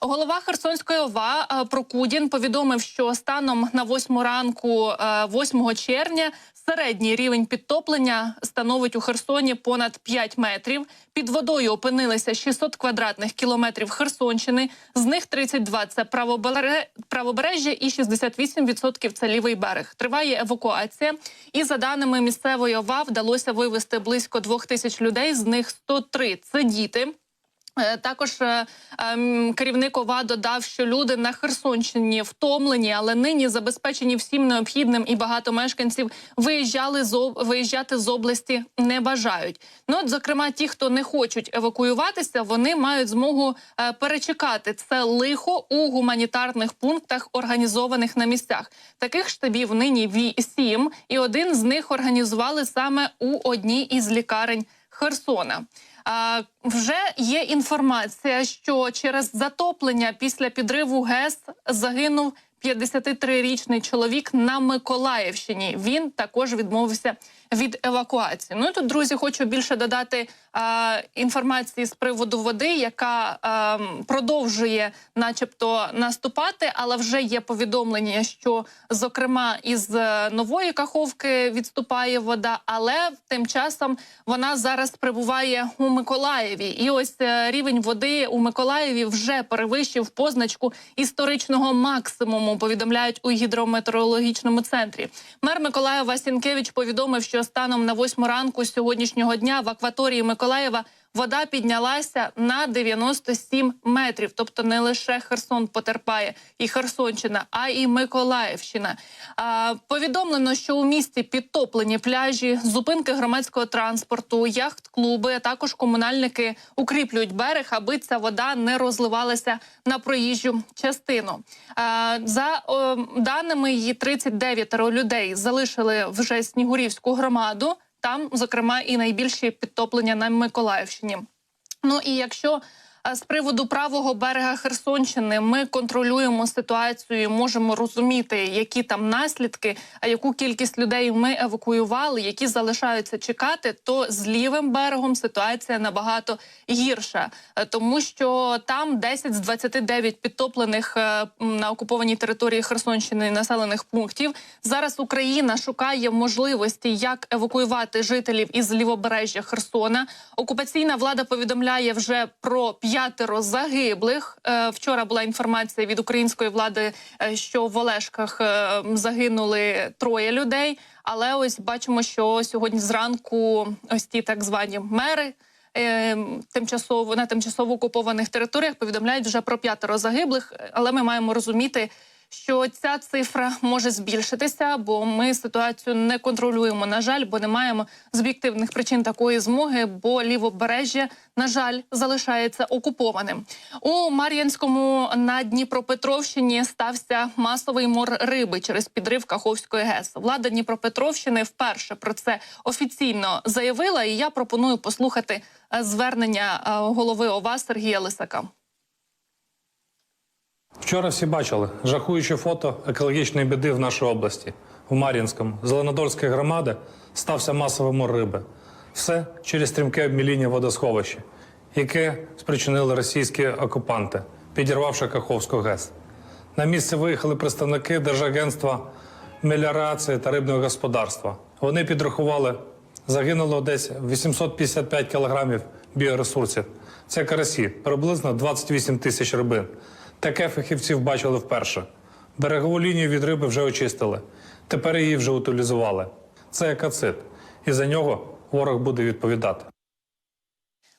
Голова Херсонської ОВА е, Прокудін повідомив, що станом на 8 ранку, е, 8 червня, середній рівень підтоплення становить у Херсоні понад 5 метрів. Під водою опинилися 600 квадратних кілометрів Херсонщини. З них 32 – це правобере- правобережжя і 68% – це лівий берег. Триває евакуація. І за даними місцевої ОВА, вдалося вивезти близько двох тисяч людей. З них 103 – це діти. Е, Також е, ем, керівник ОВА додав, що люди на Херсонщині втомлені, але нині забезпечені всім необхідним, і багато мешканців виїжджали з виїжджати з області не бажають. Ну, от, зокрема, ті, хто не хочуть евакуюватися, вони мають змогу е, перечекати це лихо у гуманітарних пунктах, організованих на місцях. Таких штабів нині сім, і один з них організували саме у одній із лікарень Херсона. Вже є інформація, що через затоплення після підриву ГЕС загинув 53-річний чоловік на Миколаївщині. Він також відмовився від евакуації. Ну і тут, друзі, хочу більше додати інформації з приводу води, яка продовжує, начебто, наступати, але вже є повідомлення, що зокрема із е, нової каховки відступає вода, але тим часом вона зараз перебуває у Миколаєві. І ось е, рівень води у Миколаєві вже перевищив позначку історичного максимуму. Повідомляють у гідрометеорологічному центрі. Мер Миколаєва Сінкевич повідомив, що станом на 8 ранку сьогоднішнього дня в акваторії Миколаєва вода піднялася на 97 метрів. Тобто не лише Херсон потерпає і Херсонщина, а і Миколаївщина. А, повідомлено, що у місті підтоплені пляжі, зупинки громадського транспорту, яхт-клуби. а Також комунальники укріплюють берег, аби ця вода не розливалася на проїжджу частину. А, за о, даними її 39 людей залишили вже Снігурівську громаду. Там, зокрема, і найбільші підтоплення на Миколаївщині. Ну і якщо з приводу правого берега Херсонщини ми контролюємо ситуацію, і можемо розуміти, які там наслідки, а яку кількість людей ми евакуювали, які залишаються чекати, то з лівим берегом ситуація набагато гірша, Е, тому що там 10 з 29 підтоплених е, на окупованій території Херсонщини населених пунктів. Зараз Україна шукає можливості, як евакуювати жителів із лівобережжя Херсона. Окупаційна влада повідомляє вже про п'ятеро загиблих. Е, Вчора була інформація від української влади, е, що в Олешках е, загинули троє людей. Але ось бачимо, що сьогодні зранку ось ті так звані мери. Тимчасово на тимчасово окупованих територіях повідомляють вже про п'ятеро загиблих, але ми маємо розуміти, що ця цифра може збільшитися, бо ми ситуацію не контролюємо. На жаль, бо не маємо з об'єктивних причин такої змоги, бо лівобережжя, на жаль, залишається окупованим. У Мар'янському на Дніпропетровщині стався масовий мор риби через підрив Каховської ГЕС. Влада Дніпропетровщини вперше про це офіційно заявила. І я пропоную послухати е, звернення е, голови ОВА Сергія Лисака. Вчора всі бачили жахуюче фото екологічної біди в нашій області. У Мар'їнському Зеленодольської громади стався масовий мор риби. Все через стрімке обміління водосховища, яке спричинили російські окупанти, підірвавши Каховську ГЕС. На місце виїхали представники Держагентства меліорації та рибного господарства. Вони підрахували, загинуло десь 855 кілограмів біоресурсів. Це карасі, приблизно 28 тисяч рибин. Таке фахівців бачили вперше. Берегову лінію від риби вже очистили. Тепер її вже утилізували. Це екацит. і за нього ворог буде відповідати.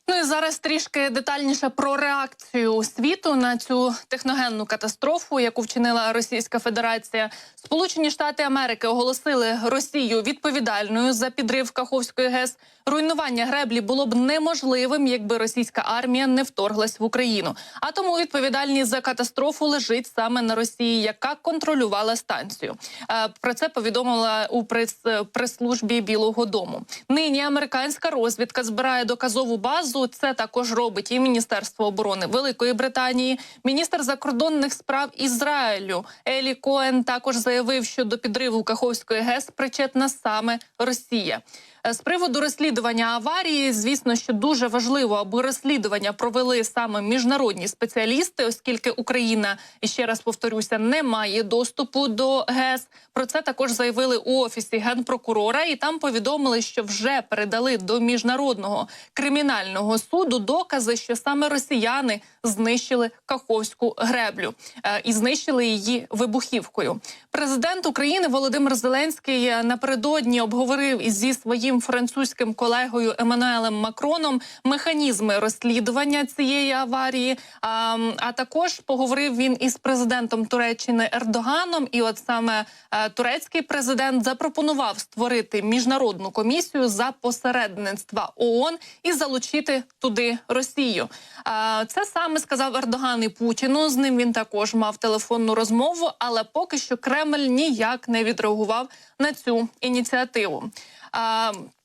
Ну і зараз трішки детальніше про реакцію світу на цю техногенну катастрофу, яку вчинила Російська Федерація. Сполучені Штати Америки оголосили Росію відповідальною за підрив Каховської ГЕС. Руйнування греблі було б неможливим, якби російська армія не вторглась в Україну. А тому відповідальність за катастрофу лежить саме на Росії, яка контролювала станцію. Е, Про це повідомила у прес прес-службі Білого Дому. Нині американська розвідка збирає доказову базу. Це також робить і Міністерство оборони Великої Британії. Міністр закордонних справ Ізраїлю Елі Коен також заявив, що до підриву Каховської ГЕС причетна саме Росія. Е, З приводу розслідування аварії, звісно, що дуже важливо, аби розслідування провели саме міжнародні спеціалісти, оскільки Україна ще раз повторюся, не має доступу до ГЕС. Про це також заявили у офісі генпрокурора, і там повідомили, що вже передали до міжнародного кримінального суду докази, що саме росіяни знищили Каховську греблю е, і знищили її вибухівкою. Президент України Володимир Зеленський е, напередодні обговорив зі своїм французьким колегою Еммануелем Макроном механізми розслідування цієї аварії. А, а також поговорив він із президентом Туреччини Ердоганом. І от саме е, турецький президент запропонував створити міжнародну комісію за посередництва ООН і залучити туди Росію. А, Це саме сказав Ердоган і Путіну. З ним він також мав телефонну розмову, але поки що Кремль ніяк не відреагував на цю ініціативу.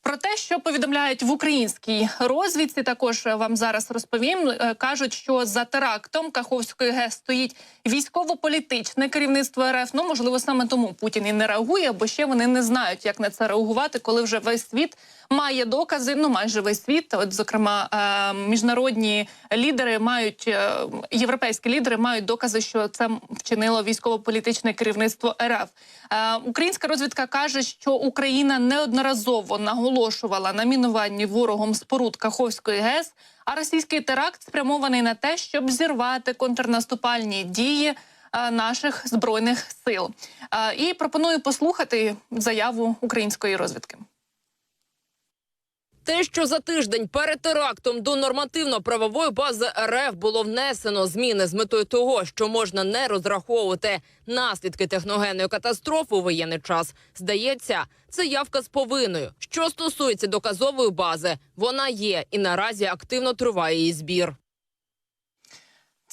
Про те, що повідомляють в українській розвідці, також вам зараз розповім. Е, Кажуть, що за терактом Каховської ГЕС стоїть військово-політичне керівництво РФ. Ну можливо, саме тому Путін і не реагує, бо ще вони не знають, як на це реагувати, коли вже весь світ має докази. Ну майже весь світ. От зокрема, е, міжнародні лідери мають е, європейські лідери мають докази, що це вчинило військово-політичне керівництво РФ. Українська розвідка каже, що Україна неодноразово наголошувала на мінуванні ворогом споруд Каховської ГЕС. А російський теракт спрямований на те, щоб зірвати контрнаступальні дії е, наших збройних сил. Е, І пропоную послухати заяву української розвідки. Те, що за тиждень перед терактом до нормативно-правової бази РФ було внесено зміни з метою того, що можна не розраховувати наслідки техногенної катастрофи у воєнний час, здається, це явка з повиною. Що стосується доказової бази, вона є і наразі активно триває її збір.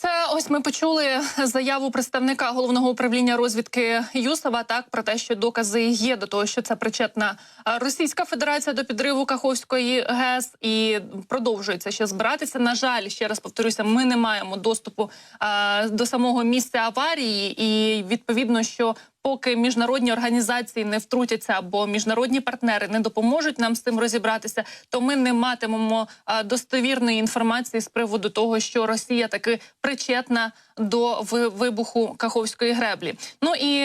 Це ось ми почули заяву представника головного управління розвідки Юсова. Так про те, що докази є до того, що це причетна Російська Федерація до підриву Каховської ГЕС і продовжується ще збиратися. На жаль, ще раз повторюся, ми не маємо доступу а, до самого місця аварії, і відповідно, що поки міжнародні організації не втрутяться або міжнародні партнери не допоможуть нам з цим розібратися, то ми не матимемо достовірної інформації з приводу того, що Росія таки причетна до вибуху Каховської греблі. Ну і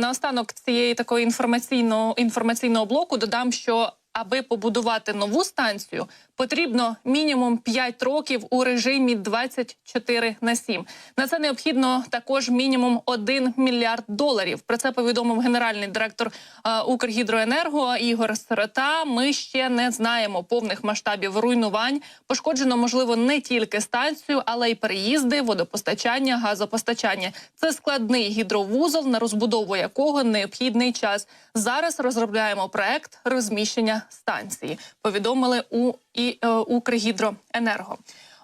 наостанок цієї такої інформаційного інформаційного блоку додам, що аби побудувати нову станцію, потрібно мінімум 5 років у режимі 24 на 7. На це необхідно також мінімум 1 мільярд доларів. Про це повідомив генеральний директор е, Укргідроенерго Ігор Сирота. Ми ще не знаємо повних масштабів руйнувань. Пошкоджено можливо не тільки станцію, але й переїзди, водопостачання, газопостачання. Це складний гідровузол, на розбудову якого необхідний час. Зараз розробляємо проект розміщення станції. Повідомили у і е, Укргідроенерго.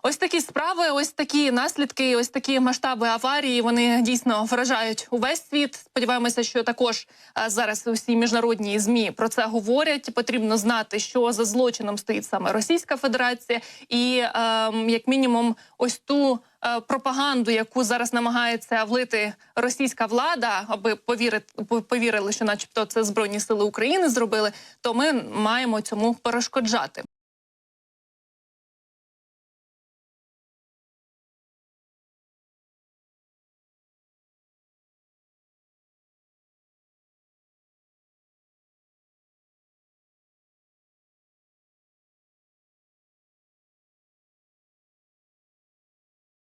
Ось такі справи, ось такі наслідки, ось такі масштаби аварії. Вони дійсно вражають увесь світ. Сподіваємося, що також е, зараз усі міжнародні змі про це говорять. Потрібно знати, що за злочином стоїть саме Російська Федерація, і е, як мінімум, ось ту. Е, Пропаганду, яку зараз намагається влити російська влада, аби повірити повірили, що, начебто, це збройні сили України зробили, то ми маємо цьому перешкоджати.